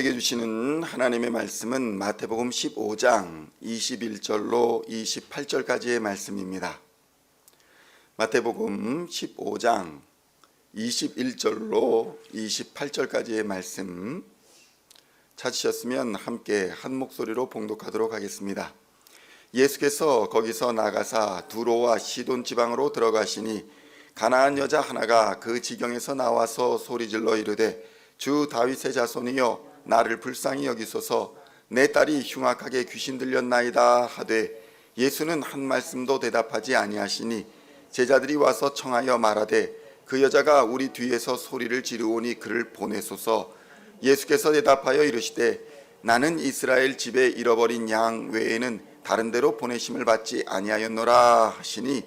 우리에게 주시는 하나님의 말씀은 마태복음 15장 21절로 28절까지의 말씀입니다. 마태복음 15장 21절로 28절까지의 말씀 찾으셨으면 함께 한 목소리로 봉독하도록 하겠습니다. 예수께서 거기서 나가사 두로와 시돈 지방으로 들어가시니 가나안 여자 하나가 그 지경에서 나와서 소리질러 이르되 주 다윗의 자손이여 나를 불쌍히 여기소서. 내 딸이 흉악하게 귀신 들렸나이다 하되 예수는 한 말씀도 대답하지 아니하시니 제자들이 와서 청하여 말하되 그 여자가 우리 뒤에서 소리를 지르오니 그를 보내소서. 예수께서 대답하여 이르시되 나는 이스라엘 집에 잃어버린 양 외에는 다른 데로 보내심을 받지 아니하였노라 하시니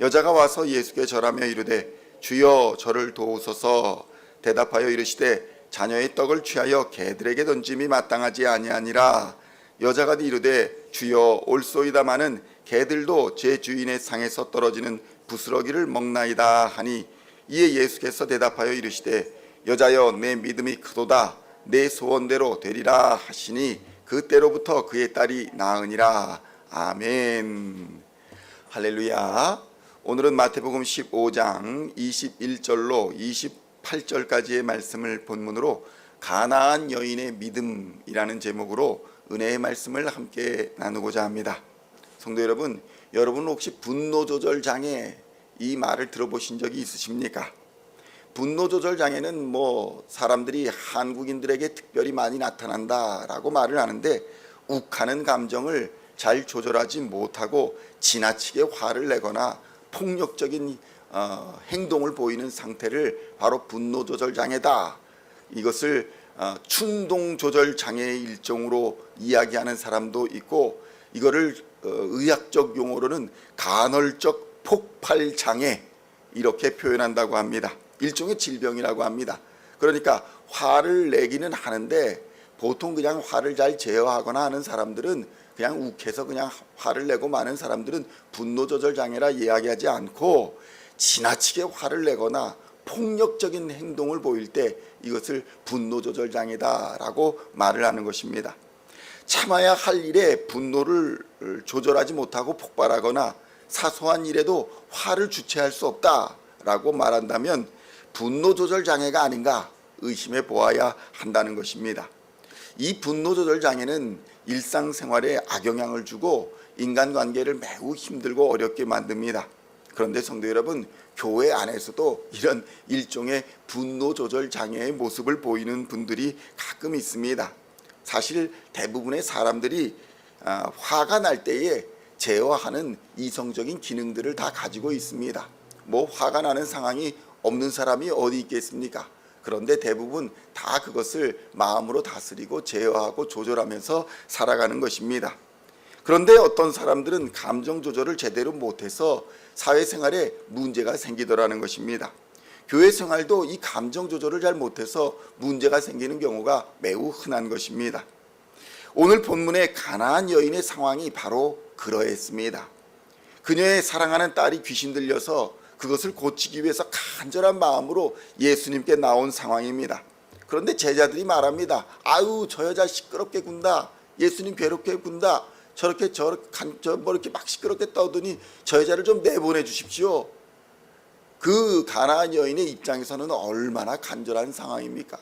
여자가 와서 예수께 절하며 이르되 주여 저를 도우소서. 대답하여 이르시되 자녀의 떡을 취하여 개들에게 던짐이 마땅하지 아니하니라. 여자가 이르되 주여 올소이다마는 개들도 제 주인의 상에서 떨어지는 부스러기를 먹나이다 하니 이에 예수께서 대답하여 이르시되 여자여 내 믿음이 크도다. 내 소원대로 되리라 하시니 그때로부터 그의 딸이 나으니라. 아멘. 할렐루야. 오늘은 마태복음 15장 21절로 28절까지의 말씀을 본문으로 가나안 여인의 믿음이라는 제목으로 은혜의 말씀을 함께 나누고자 합니다. 성도 여러분, 여러분 혹시 분노 조절 장애 이 말을 들어보신 적이 있으십니까? 분노 조절 장애는 뭐 사람들이 한국인들에게 특별히 많이 나타난다라고 말을 하는데 욱하는 감정을 잘 조절하지 못하고 지나치게 화를 내거나 폭력적인 어, 행동을 보이는 상태를 바로 분노 조절 장애다. 이것을 어, 충동 조절 장애의 일종으로 이야기하는 사람도 있고 이거를 어, 의학적 용어로는 간헐적 폭발 장애 이렇게 표현한다고 합니다. 일종의 질병이라고 합니다. 그러니까 화를 내기는 하는데 보통 그냥 화를 잘 제어하거나 하는 사람들은 그냥 욱해서 그냥 화를 내고 많은 사람들은 분노 조절 장애라 이야기하지 않고 지나치게 화를 내거나 폭력적인 행동을 보일 때 이것을 분노 조절 장애다라고 말을 하는 것입니다. 참아야 할 일에 분노를 조절하지 못하고 폭발하거나 사소한 일에도 화를 주체할 수 없다라고 말한다면 분노 조절 장애가 아닌가 의심해 보아야 한다는 것입니다. 이 분노 조절 장애는 일상생활에 악영향을 주고 인간관계를 매우 힘들고 어렵게 만듭니다. 그런데 성도 여러분, 교회 안에서도 이런 일종의 분노 조절 장애의 모습을 보이는 분들이 가끔 있습니다. 사실 대부분의 사람들이 아, 화가 날 때에 제어하는 이성적인 기능들을 다 가지고 있습니다. 뭐 화가 나는 상황이 없는 사람이 어디 있겠습니까? 그런데 대부분 다 그것을 마음으로 다스리고 제어하고 조절하면서 살아가는 것입니다. 그런데 어떤 사람들은 감정 조절을 제대로 못해서 사회생활에 문제가 생기더라는 것입니다. 교회 생활도 이 감정 조절을 잘 못해서 문제가 생기는 경우가 매우 흔한 것입니다. 오늘 본문의 가나안 여인의 상황이 바로 그러했습니다. 그녀의 사랑하는 딸이 귀신 들려서 그것을 고치기 위해서 간절한 마음으로 예수님께 나온 상황입니다. 그런데 제자들이 말합니다. 아유 저 여자 시끄럽게 군다. 예수님 괴롭게 군다. 저렇게 저렇게 뭐 이렇게 막 시끄럽게 떠더니 저 여자를 좀 내보내 주십시오. 그 가나안 여인의 입장에서는 얼마나 간절한 상황입니까?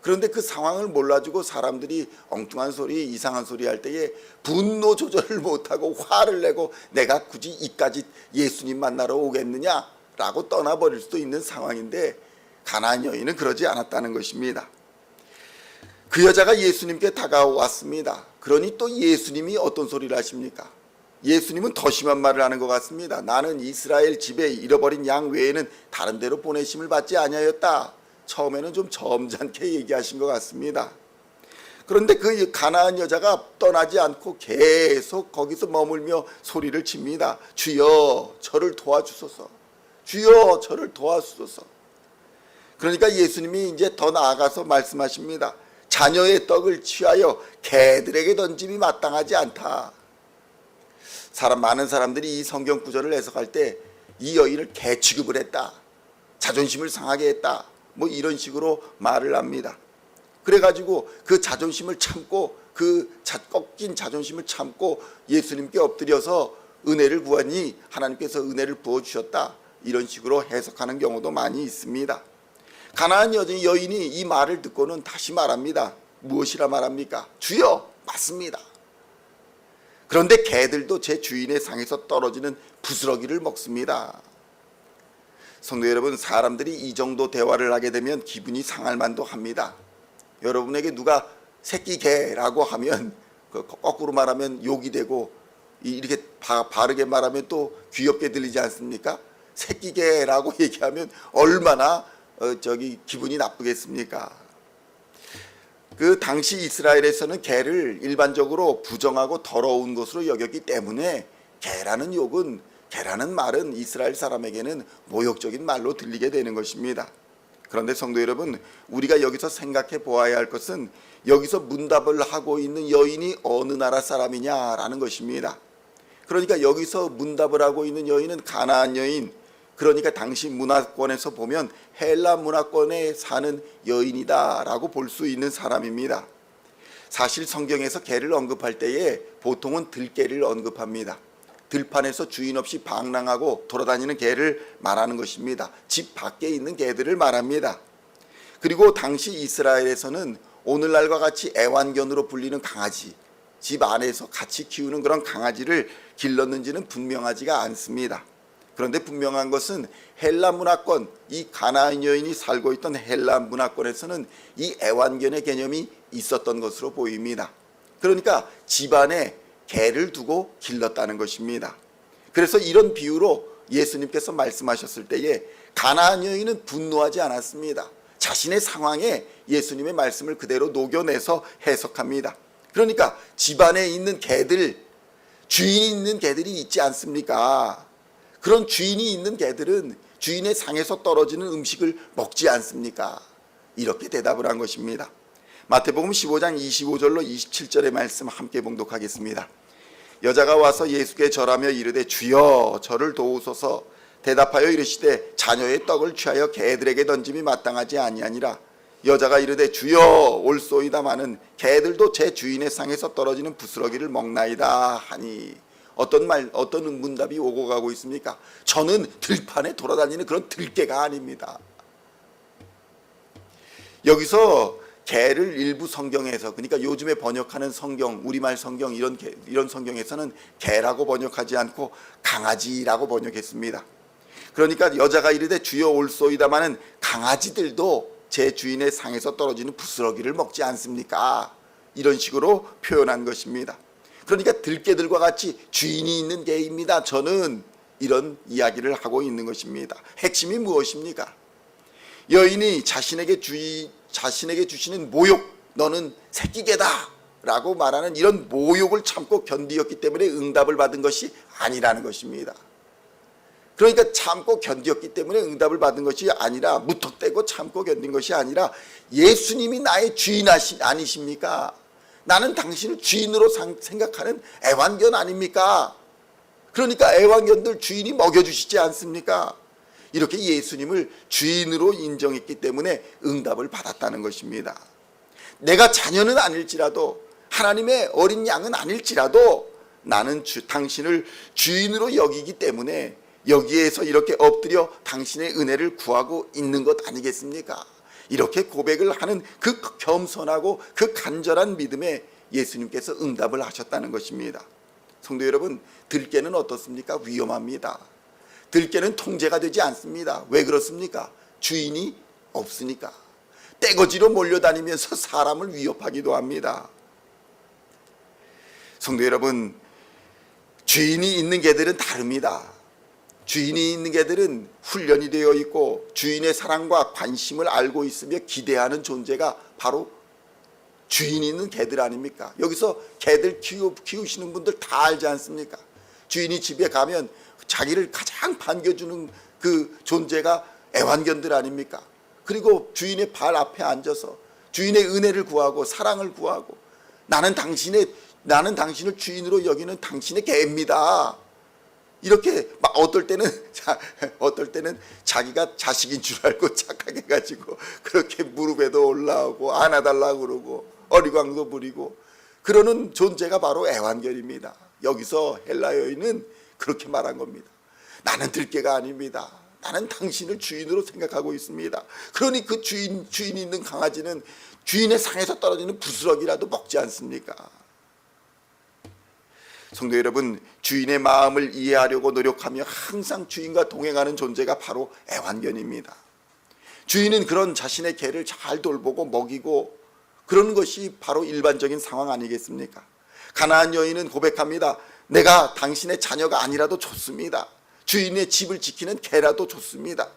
그런데 그 상황을 몰라주고 사람들이 엉뚱한 소리, 이상한 소리 할 때에 분노 조절을 못하고 화를 내고 내가 굳이 이까지 예수님 만나러 오겠느냐라고 떠나버릴 수도 있는 상황인데 가나안 여인은 그러지 않았다는 것입니다. 그 여자가 예수님께 다가왔습니다. 그러니 또 예수님이 어떤 소리를 하십니까? 예수님은 더 심한 말을 하는 것 같습니다. 나는 이스라엘 집에 잃어버린 양 외에는 다른 데로 보내심을 받지 아니하였다. 처음에는 좀 점잖게 얘기하신 것 같습니다. 그런데 그 가나안 여자가 떠나지 않고 계속 거기서 머물며 소리를 칩니다. 주여 저를 도와주소서. 주여 저를 도와주소서. 그러니까 예수님이 이제 더 나아가서 말씀하십니다. 자녀의 떡을 취하여 개들에게 던짐이 마땅하지 않다. 사람 많은 사람들이 이 성경 구절을 해석할 때 이 여인을 개 취급을 했다. 자존심을 상하게 했다. 뭐 이런 식으로 말을 합니다. 그래 가지고 그 자존심을 참고 그 자, 꺾인 자존심을 참고 예수님께 엎드려서 은혜를 구하니 하나님께서 은혜를 부어 주셨다. 이런 식으로 해석하는 경우도 많이 있습니다. 가나안 여자 여인이 이 말을 듣고는 다시 말합니다. 무엇이라 말합니까? 주여 맞습니다. 그런데 개들도 제 주인의 상에서 떨어지는 부스러기를 먹습니다. 성도 여러분, 사람들이 이 정도 대화를 하게 되면 기분이 상할 만도 합니다. 여러분에게 누가 새끼 개라고 하면 그 거꾸로 말하면 욕이 되고 이- 이렇게 바, 바르게 말하면 또 귀엽게 들리지 않습니까? 새끼 개라고 얘기하면 얼마나 어, 저기 기분이 나쁘겠습니까? 그 당시 이스라엘에서는 개를 일반적으로 부정하고 더러운 것으로 여겼기 때문에 개라는 욕은 개라는 말은 이스라엘 사람에게는 모욕적인 말로 들리게 되는 것입니다. 그런데 성도 여러분, 우리가 여기서 생각해 보아야 할 것은 여기서 문답을 하고 있는 여인이 어느 나라 사람이냐라는 것입니다. 그러니까 여기서 문답을 하고 있는 여인은 가나안 여인, 그러니까 당시 문화권에서 보면 헬라 문화권에 사는 여인이다라고 볼 수 있는 사람입니다. 사실 성경에서 개를 언급할 때에 보통은 들개를 언급합니다. 들판에서 주인 없이 방랑하고 돌아다니는 개를 말하는 것입니다. 집 밖에 있는 개들을 말합니다. 그리고 당시 이스라엘에서는 오늘날과 같이 애완견으로 불리는 강아지, 집 안에서 같이 키우는 그런 강아지를 길렀는지는 분명하지가 않습니다. 그런데 분명한 것은 헬라 문화권, 이 가나안 여인이 살고 있던 헬라 문화권에서는 이 애완견의 개념이 있었던 것으로 보입니다. 그러니까 집안에 개를 두고 길렀다는 것입니다. 그래서 이런 비유로 예수님께서 말씀하셨을 때에 가나안 여인은 분노하지 않았습니다. 자신의 상황에 예수님의 말씀을 그대로 녹여내서 해석합니다. 그러니까 집안에 있는 개들, 주인이 있는 개들이 있지 않습니까? 그런 주인이 있는 개들은 주인의 상에서 떨어지는 음식을 먹지 않습니까? 이렇게 대답을 한 것입니다. 마태복음 15장 25절로 27절의 말씀 함께 봉독하겠습니다. 여자가 와서 예수께 절하며 이르되 주여 저를 도우소서 대답하여 이르시되 자녀의 떡을 취하여 개들에게 던짐이 마땅하지 아니하니라 여자가 이르되 주여 올소이다마는 개들도 제 주인의 상에서 떨어지는 부스러기를 먹나이다 하니 어떤 말 어떤 문답이 오고 가고 있습니까? 저는 들판에 돌아다니는 그런 들개가 아닙니다. 여기서 개를 일부 성경에서 그러니까 요즘에 번역하는 성경 우리말 성경 이런 개, 이런 성경에서는 개라고 번역하지 않고 강아지라고 번역했습니다. 그러니까 여자가 이르되 주여 올소이다마는 강아지들도 제 주인의 상에서 떨어지는 부스러기를 먹지 않습니까? 이런 식으로 표현한 것입니다. 그러니까 들개들과 같이 주인이 있는 개입니다. 저는 이런 이야기를 하고 있는 것입니다. 핵심이 무엇입니까? 여인이 자신에게 주의 자신에게 주시는 모욕 너는 새끼개다 라고 말하는 이런 모욕을 참고 견디었기 때문에 응답을 받은 것이 아니라는 것입니다. 그러니까 참고 견디었기 때문에 응답을 받은 것이 아니라 무턱대고 참고 견딘 것이 아니라 예수님이 나의 주인 아니십니까? 나는 당신을 주인으로 생각하는 애완견 아닙니까? 그러니까 애완견들 주인이 먹여주시지 않습니까? 이렇게 예수님을 주인으로 인정했기 때문에 응답을 받았다는 것입니다. 내가 자녀는 아닐지라도 하나님의 어린 양은 아닐지라도 나는 주, 당신을 주인으로 여기기 때문에 여기에서 이렇게 엎드려 당신의 은혜를 구하고 있는 것 아니겠습니까? 이렇게 고백을 하는 그 겸손하고 그 간절한 믿음에 예수님께서 응답을 하셨다는 것입니다. 성도 여러분, 들깨는 어떻습니까? 위험합니다. 들깨는 통제가 되지 않습니다. 왜 그렇습니까? 주인이 없으니까. 떼거지로 몰려다니면서 사람을 위협하기도 합니다. 성도 여러분, 주인이 있는 개들은 다릅니다. 주인이 있는 개들은 훈련이 되어 있고 주인의 사랑과 관심을 알고 있으며 기대하는 존재가 바로 주인이 있는 개들 아닙니까? 여기서 개들 키우, 키우시는 분들 다 알지 않습니까? 주인이 집에 가면 자기를 가장 반겨주는 그 존재가 애완견들 아닙니까? 그리고 주인의 발 앞에 앉아서 주인의 은혜를 구하고 사랑을 구하고 나는 당신의 나는 당신을 주인으로 여기는 당신의 개입니다. 이렇게 막 어떨 때는 자, 어떨 때는 자기가 자식인 줄 알고 착하게 가지고 그렇게 무릎에도 올라오고 안아달라고 그러고 어리광도 부리고 그러는 존재가 바로 애완견입니다. 여기서 헬라 여인은 그렇게 말한 겁니다. 나는 들개가 아닙니다. 나는 당신을 주인으로 생각하고 있습니다. 그러니 그 주인 주인이 있는 강아지는 주인의 상에서 떨어지는 부스러기라도 먹지 않습니까? 성도 여러분, 주인의 마음을 이해하려고 노력하며 항상 주인과 동행하는 존재가 바로 애완견입니다. 주인은 그런 자신의 개를 잘 돌보고 먹이고 그런 것이 바로 일반적인 상황 아니겠습니까? 가나안 여인은 고백합니다. 내가 당신의 자녀가 아니라도 좋습니다. 주인의 집을 지키는 개라도 좋습니다.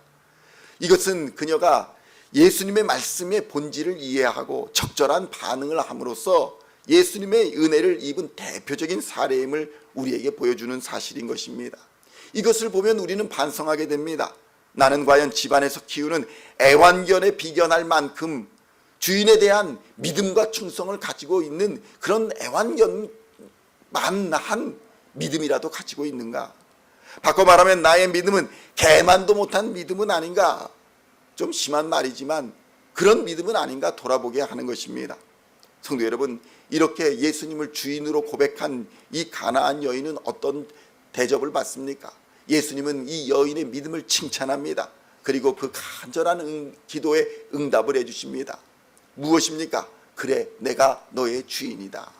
이것은 그녀가 예수님의 말씀의 본질을 이해하고 적절한 반응을 함으로써 예수님의 은혜를 입은 대표적인 사례임을 우리에게 보여주는 사실인 것입니다. 이것을 보면 우리는 반성하게 됩니다. 나는 과연 집안에서 키우는 애완견에 비견할 만큼 주인에 대한 믿음과 충성을 가지고 있는 그런 애완견만 한 믿음이라도 가지고 있는가? 바꿔 말하면 나의 믿음은 개만도 못한 믿음은 아닌가? 좀 심한 말이지만 그런 믿음은 아닌가 돌아보게 하는 것입니다. 성도 여러분, 이렇게 예수님을 주인으로 고백한 이 가나안 여인은 어떤 대접을 받습니까? 예수님은 이 여인의 믿음을 칭찬합니다. 그리고 그 간절한 응, 기도에 응답을 해주십니다. 무엇입니까? 그래, 내가 너의 주인이다.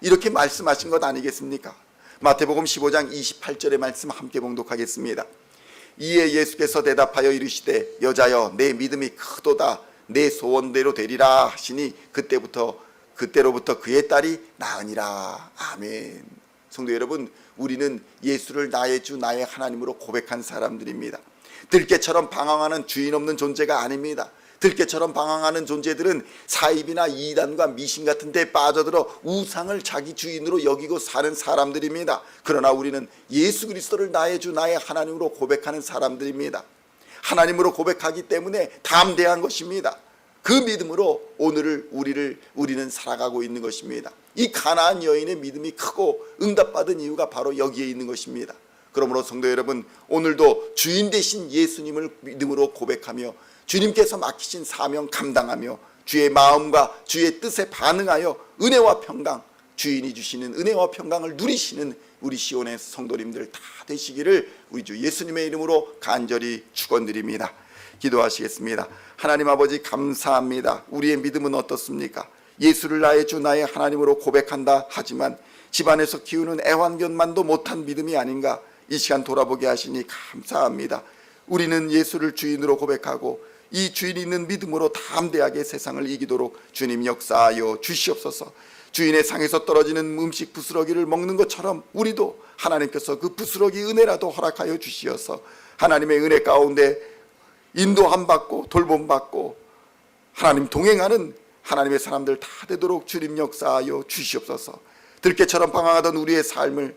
이렇게 말씀하신 것 아니겠습니까? 마태복음 15장 28절의 말씀 함께 봉독하겠습니다. 이에 예수께서 대답하여 이르시되 여자여 내 믿음이 크도다 내 소원대로 되리라 하시니 그때부터 그때로부터 그의 딸이 나으니라 아멘. 성도 여러분, 우리는 예수를 나의 주 나의 하나님으로 고백한 사람들입니다. 들깨처럼 방황하는 주인 없는 존재가 아닙니다. 들깨처럼 방황하는 존재들은 사입이나 이단과 미신 같은 데 빠져들어 우상을 자기 주인으로 여기고 사는 사람들입니다. 그러나 우리는 예수 그리스도를 나의 주 나의 하나님으로 고백하는 사람들입니다. 하나님으로 고백하기 때문에 담대한 것입니다. 그 믿음으로 오늘을 우리를 우리는 살아가고 있는 것입니다. 이 가나안 여인의 믿음이 크고 응답받은 이유가 바로 여기에 있는 것입니다. 그러므로 성도 여러분 오늘도 주인 되신 예수님을 믿음으로 고백하며 주님께서 맡기신 사명 감당하며 주의 마음과 주의 뜻에 반응하여 은혜와 평강 주인이 주시는 은혜와 평강을 누리시는 우리 시온의 성도님들 다 되시기를 우리 주 예수님의 이름으로 간절히 축원드립니다. 기도하시겠습니다. 하나님 아버지 감사합니다. 우리의 믿음은 어떻습니까? 예수를 나의 주 나의 하나님으로 고백한다 하지만 집안에서 키우는 애완견만도 못한 믿음이 아닌가 이 시간 돌아보게 하시니 감사합니다. 우리는 예수를 주인으로 고백하고 이 주인이 있는 믿음으로 담대하게 세상을 이기도록 주님 역사하여 주시옵소서. 주인의 상에서 떨어지는 음식 부스러기를 먹는 것처럼 우리도 하나님께서 그 부스러기 은혜라도 허락하여 주시어서 하나님의 은혜 가운데 인도함 받고 돌봄 받고 하나님 동행하는 하나님의 사람들 다 되도록 주님 역사하여 주시옵소서. 들깨처럼 방황하던 우리의 삶을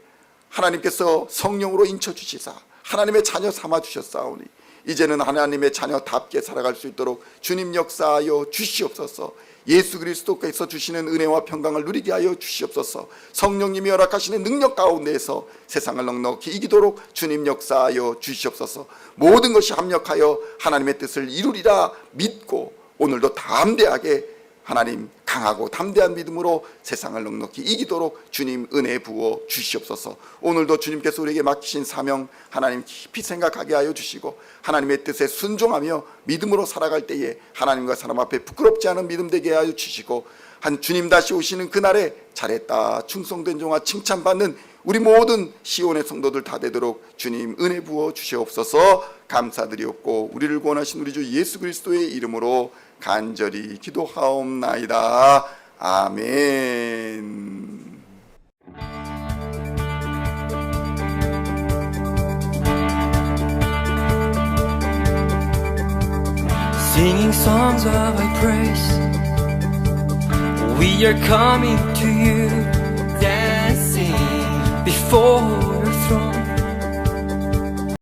하나님께서 성령으로 인쳐 주시사 하나님의 자녀 삼아 주셨사오니 이제는 하나님의 자녀답게 살아갈 수 있도록 주님 역사하여 주시옵소서. 예수 그리스도께서 주시는 은혜와 평강을 누리게 하여 주시옵소서. 성령님이 허락하시는 능력 가운데에서 세상을 넉넉히 이기도록 주님 역사하여 주시옵소서. 모든 것이 합력하여 하나님의 뜻을 이루리라 믿고 오늘도 담대하게 하나님 강하고 담대한 믿음으로 세상을 넉넉히 이기도록 주님 은혜 부어 주시옵소서. 오늘도 주님께서 우리에게 맡기신 사명 하나님 깊이 생각하게 하여 주시고 하나님의 뜻에 순종하며 믿음으로 살아갈 때에 하나님과 사람 앞에 부끄럽지 않은 믿음 되게 하여 주시고 한 주님 다시 오시는 그날에 잘했다 충성된 종아 칭찬받는 우리 모든 시온의 성도들 다 되도록 주님 은혜 부어 주시옵소서 감사드리옵고 우리를 구원하신 우리 주 예수 그리스도의 이름으로 간절히 기도하옵나이다. 아멘. Singing songs of thy praise. We are coming to you, for